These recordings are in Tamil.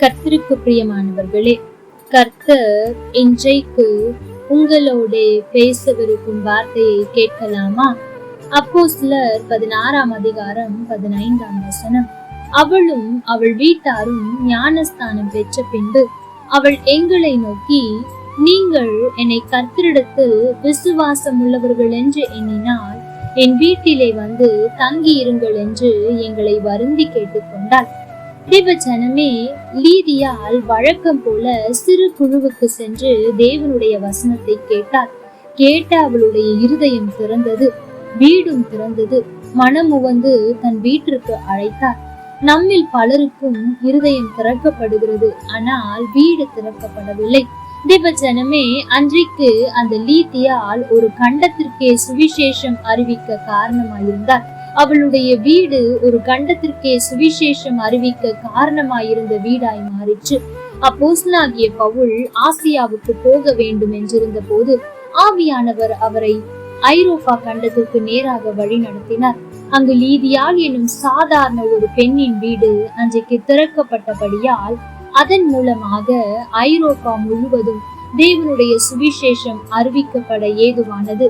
கர்த்தருக்கு பிரியமானவர்களே கர்த்தர் இன்றைக்கு உங்களோட பேசவிருக்கும் வார்த்தையை கேட்கலாமா? அப்போ சிலர் பதினாறாம் அதிகாரம் பதினைந்தாம் வசனம். அவளும் அவள் வீட்டாரும் ஞானஸ்தானம் பெற்ற பின்பு அவள் எங்களை நோக்கி நீங்கள் என்னை கர்த்தரிடத்தில் விசுவாசம் உள்ளவர்கள் என்று எண்ணினால் என் வீட்டிலே வந்து தங்கி இருங்கள் என்று எங்களை வருந்தி கேட்டுக்கொண்டாள். தேவஜனமே லீதியால் வழக்கம் போல சிறு குழுவுக்கு சென்று தேவனுடைய வசனத்தை கேட்டார். கேட்ட அவளுடைய இருதயம் திறந்தது வீடும் திறந்தது. மனம் உவந்து தன் வீட்டிற்கு அழைத்தார். நம்மில் பலருக்கும் இருதயம் திறக்கப்படுகிறது ஆனால் வீடு திறக்கப்படவில்லை. தேவஜனமே அன்றைக்கு அந்த லீத்தியால் ஒரு கண்டத்திற்கே சுவிசேஷம் அறிவிக்க காரணமாயிருந்தார். அவளுடைய வீடு ஒரு கண்டத்திற்கே சுவிசேஷம் அறிவிக்க காரணமாயிருந்த வீடாய் மாறிச்சு அப்போஸ்தலனாகிய பவுல் ஆசியாவுக்கு போக வேண்டும் என்றிருந்த போது ஆவியானவர் அவரை ஐரோப்பா கண்டத்திற்கு நேராக வழி நடத்தினார். அங்கு லீதியால் என்னும் சாதாரண ஒரு பெண்ணின் வீடு அன்றைக்கு திறக்கப்பட்டபடியால் அதன் மூலமாக ஐரோப்பா முழுவதும் தேவனுடைய சுவிசேஷம் அறிவிக்கப்பட ஏதுவானது.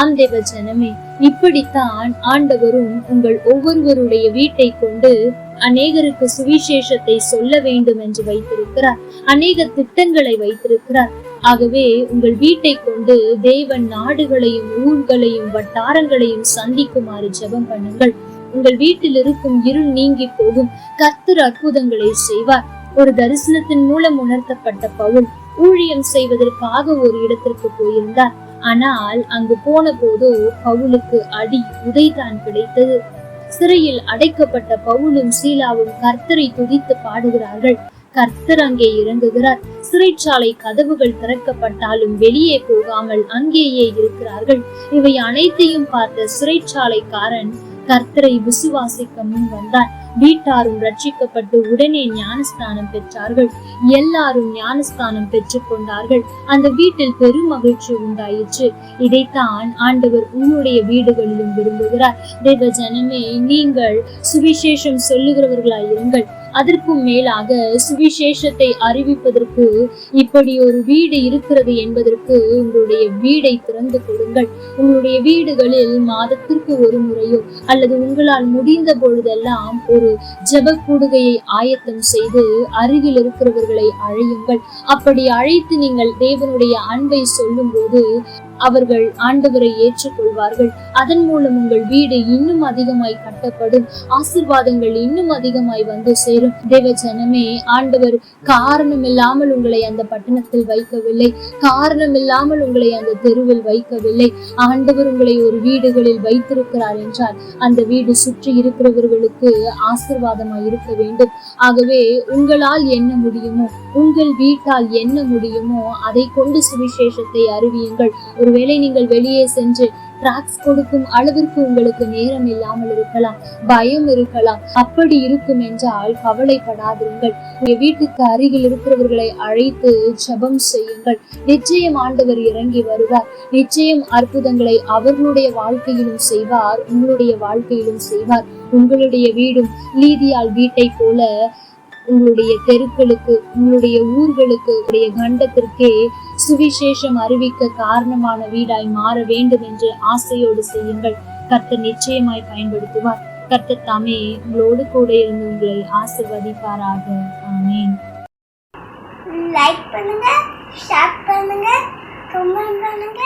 ஆந்தேவ ஜனமே இப்படித்தான் ஆண்டவரும் உங்கள் ஒவ்வொருவருடைய வீட்டை கொண்டு அநேகருக்கு சுவிசேஷத்தை சொல்ல வேண்டும் என்று வைத்திருக்கிறார். அநேக திட்டங்களை வைத்திருக்கிறார். ஆகவே உங்கள் வீட்டை கொண்டு தேவன் நாடுகளையும் ஊர்களையும் வட்டாரங்களையும் சந்திக்குமாறு ஜெபம் பண்ணுங்கள். உங்கள் வீட்டில் இருக்கும் இருள் நீங்கி போகும். கர்த்தர் அற்புதங்களை செய்வார். ஒரு தரிசனத்தின் மூலம் உணர்த்தப்பட்ட பவுல் ஊழியம் செய்வதற்காக ஒரு இடத்திற்கு போயிருந்தார். ஆனால் அங்கு போன போதோ பவுலுக்கு அடி உதைதான் கிடைத்தது. சிறையில் அடைக்கப்பட்ட பவுலும் சீலாவும் கர்த்தரை துதித்து பாடுகிறார்கள். கர்த்தர் அங்கே இறங்குகிறார். சிறைச்சாலை கதவுகள் திறக்கப்பட்டாலும் வெளியே போகாமல் அங்கேயே இருக்கிறார்கள். இவை அனைத்தையும் பார்த்த சிறைச்சாலைக்காரன் கர்த்தரை விசுவாசிக்க முன் வந்தான். வீட்டாரும் ரட்சிக்கப்பட்டு உடனே ஞானஸ்தானம் பெற்றார்கள். எல்லாரும் ஞானஸ்தானம் பெற்றுக் கொண்டார்கள். அந்த வீட்டில் பெரும் மகிழ்ச்சி உண்டாயிற்று. இதைத்தான் ஆண்டவர் உன்னுடைய வீடுகளிலும் விரும்புகிறார். தேவ ஜனமே நீங்கள் சுவிசேஷம் சொல்லுகிறவர்களாய் இருங்கள் அதற்கும் மேலாக சுவிசேஷத்தை அறிவிப்பதற்கு இப்படி ஒரு வீடு இருக்கிறது என்பதற்கு உங்களுடைய வீடை திறந்து கொடுங்கள். உங்களுடைய வீடுகளில் மாதத்திற்கு ஒரு முறையோ அல்லது உங்களால் முடிந்த பொழுதெல்லாம் ஒரு ஜப கூடுகையை ஆயத்தம் செய்து அருகில் இருக்கிறவர்களை அழையுங்கள். அப்படி அழைத்து நீங்கள் தேவனுடைய அன்பை சொல்லும் போது அவர்கள் ஆண்டவரை ஏற்றுக்கொள்வார்கள். அதன் மூலம் உங்கள் வீடு இன்னும் அதிகமாய் கட்டப்படும். ஆசிர்வாதங்கள் இன்னும் அதிகமாய் வந்து சேரும். தேவ ஜனமே ஆண்டவர் காரணம் இல்லாமல் உங்களை அந்த பட்டணத்தில் வைக்கவில்லை. காரணம் இல்லாமல் உங்களை அந்த தெருவில் வைக்கவில்லை. ஆண்டவர் உங்களை ஒரு வீடுகளில் வைத்திருக்கிறார் என்றால் அந்த வீடு சுற்றி இருக்கிறவர்களுக்கு ஆசிர்வாதமாய் இருக்க வேண்டும். ஆகவே உங்களால் என்ன முடியுமோ உங்கள் வீட்டால் என்ன முடியுமோ அதை கொண்டு சுவிசேஷத்தை அறிவியுங்கள். ஒருவேளை நீங்கள் வெளியே சென்று டிராக்ஸ் கொடுக்கும் அளவிற்கு உங்களுக்கு நேரம் இல்லாமல் இருக்கலாம் பயம் இருக்கலாம். அப்படி இருக்கும் என்றால் கவலைப்படாதிருங்கள். உங்க வீட்டுக்கு அருகில் இருக்கிறவர்களை அழைத்து ஜபம் செய்யுங்கள். நிச்சயம் ஆண்டவர் இறங்கி வருவார். நிச்சயம் அற்புதங்களை அவர்களுடைய வாழ்க்கையிலும் செய்வார் உங்களுடைய வாழ்க்கையிலும் செய்வார். உங்களுடைய வீடும் நீதியால் வீட்டை போல உங்களுடைய தெருக்களுக்கு உங்களுடைய ஊர்களுக்கு உடைய கண்டத்திற்கே சுவிசேஷம் அறிவிக்க காரணமான வீடாய் மாற வேண்டும் என்று ஆசையோடு செய்யுங்கள். கர்த்தர் நிச்சயமாய் பயன்படுத்துவார். கர்த்தர் தாமே உங்களோடு கூட இருந்து உங்களை ஆசிர்வதிப்பாராக. ஆமேன். லைக் பண்ணுங்க ஷேர் பண்ணுங்க கமெண்ட் பண்ணுங்க.